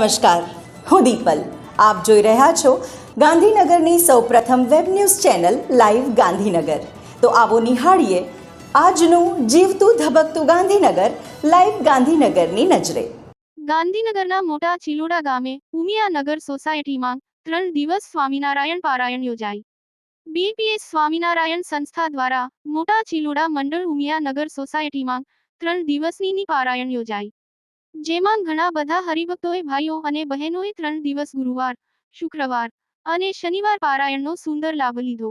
નમસ્કાર, હું દીપલ. આપ જોઈ રહ્યા છો ગાંધીનગરની સૌપ્રથમ web news channel live Gandhinagar. તો આવો નિહાળીએ આજનું જીવતું ધબકતું ગાંધીનગર, લાઈવ ગાંધીનગરની નજરે. ગાંધીનગરના મોટા ચિલોડા ગામે ઉમિયાનગર સોસાયટીમાં ત્રણ દિવસ સ્વામિનારાયણ પારાયણ યોજાઈ. બીપીએસ સ્વામિનારાયણ સંસ્થા દ્વારા મોટા ચિલોડા મંડળ ઉમિયાનગર સોસાયટીમાં ત્રણ દિવસની પારાયણ યોજાઈ. જેમાં ઘણા બધા હરિભક્તોએ ભાઈઓ અને બહેનોએ ત્રણ દિવસ ગુરુવાર, શુક્રવાર અને શનિવાર પારાયણનો સુંદર લાભ લીધો.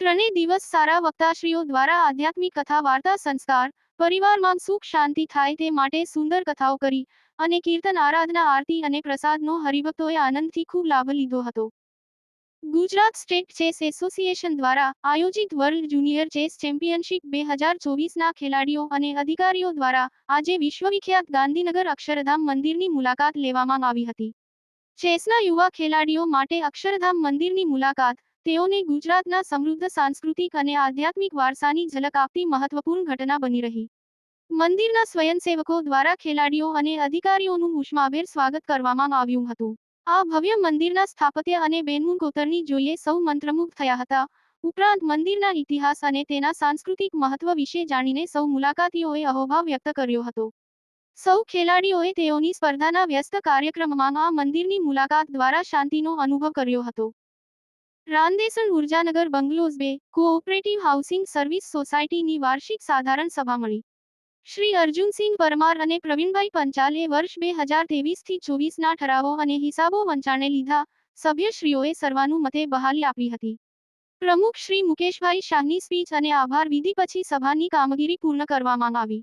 ત્રણેય દિવસ સારા વક્તાશ્રીઓ દ્વારા આધ્યાત્મિક કથા, વાર્તા, સંસ્કાર, પરિવારમાં સુખ, શાંતિ થાય તે માટે સુંદર કથાઓ કરી અને કીર્તન, આરાધના, આરતી અને પ્રસાદનો હરિભક્તોએ આનંદથી ખૂબ લાભ લીધો હતો. ગુજરાત સ્ટેટ ચેસ એસોસિએશન દ્વારા આયોજિત વર્લ્ડ જુનિયર ચેસ ચેમ્પિયનશિપ બે હજાર ચોવીસના ખેલાડીઓ અને અધિકારીઓ દ્વારા આજે વિશ્વવિખ્યાત ગાંધીનગર અક્ષરધામ મંદિરની મુલાકાત લેવામાં આવી હતી. ચેસના યુવા ખેલાડીઓ માટે અક્ષરધામ મંદિરની મુલાકાત, તેઓને ગુજરાતના સમૃદ્ધ સાંસ્કૃતિક અને આધ્યાત્મિક વારસાની ઝલક આપતી મહત્વપૂર્ણ ઘટના બની રહી. મંદિરના સ્વયંસેવકો દ્વારા ખેલાડીઓ અને અધિકારીઓનું ઉષ્માભેર સ્વાગત કરવામાં આવ્યું હતું. આ ભવ્ય મંદિરના સ્થાપત્ય અને બેનમૂન કોતરની જોઈએ સૌ મંત્રમુગ્ધ થયા હતા. ઉપરાંત મંદિરના ઇતિહાસ અને તેના સાંસ્કૃતિક મહત્વ વિશે જાણીને સૌ મુલાકાતીઓએ અહોભાવ વ્યક્ત કર્યો હતો. સૌ ખેલાડીઓએ તેઓની સ્પર્ધાના વ્યસ્ત કાર્યક્રમમાં આ મંદિરની મુલાકાત દ્વારા શાંતિનો અનુભવ કર્યો હતો. રાંદેસણ ઉર્જાનગર બંગલોઝ બે કોઓપરેટિવ હાઉસિંગ સર્વિસ સોસાયટીની વાર્ષિક સાધારણ સભા મળી. શ્રી અર્જુનસિંહ પરમાર અને પ્રવીણભાઈ પંચાલે વર્ષ બે હજાર તેવીસથી ચોવીસના ઠરાવો અને હિસાબો વંચાણે લીધા. સભ્યશ્રીઓએ સર્વાનુમતે બહાલી આપી હતી. પ્રમુખ શ્રી મુકેશભાઈ શાહની સ્પીચ અને આભાર વિધિ પછી સભાની કામગીરી પૂર્ણ કરવામાં આવી.